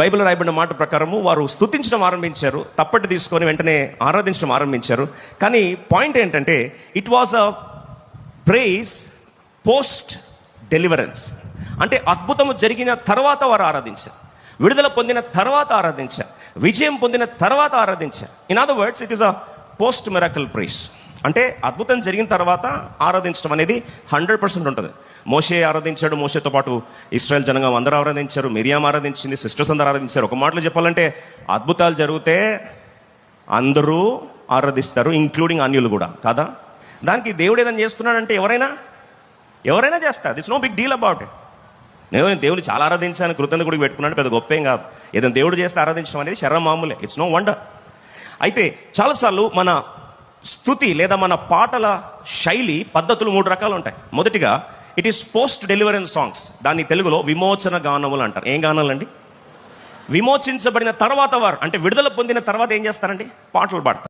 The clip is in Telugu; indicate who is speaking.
Speaker 1: బైబిల్ రాయబడిన మాట ప్రకారము వారు స్తుతించడం ఆరంభించారు తప్పటి తీసుకొని వెంటనే ఆరాధించడం ఆరంభించారు. కానీ పాయింట్ ఏంటంటే it was a praise post deliverance అంటే అద్భుతము జరిగిన తర్వాత వారు ఆరాధించారు. విడుదల పొందిన తర్వాత ఆరాధించారు. విజయం పొందిన తర్వాత ఆరాధించారు. In other words it is a post miracle praise అంటే అద్భుతం జరిగిన తర్వాత ఆరాధించడం అనేది హండ్రెడ్ పర్సెంట్ ఉంటుంది. మోషే ఆరాధించాడు మోషేతో పాటు ఇస్రాయల్ జనగం అందరూ ఆరాధించారు మిరియాం ఆరాధించింది సిస్టర్స్ అందరూ ఆరాధించారు. ఒక మాటలో చెప్పాలంటే అద్భుతాలు జరిగితే అందరూ ఆరాధిస్తారు ఇంక్లూడింగ్ అన్యులు కూడా కాదా? దానికి దేవుడు ఏదైనా చేస్తున్నాడంటే ఎవరైనా ఎవరైనా చేస్తారు it's no big deal about it నేను దేవుని చాలా ఆరాధించాను కృతజ్ఞత కూడా పెట్టుకున్నాను పెద్ద గొప్ప ఏం కాదు. ఏదైనా దేవుడు చేస్తే ఆరాధించడం అనేది శరణ మామూలే. ఇట్స్ నో వండర్ అయితే చాలాసార్లు మన స్థుతి లేదా మన పాటల శైలి పద్ధతులు మూడు రకాలు ఉంటాయి. మొదటిగా it is post deliverance songs దాన్ని తెలుగులో విమోచన గానములు అంటారు. ఏం గానాలండి? విమోచించబడిన తర్వాత వారు అంటే విడుదల పొందిన తర్వాత ఏం చేస్తారండి? పాటలు పాడతారు.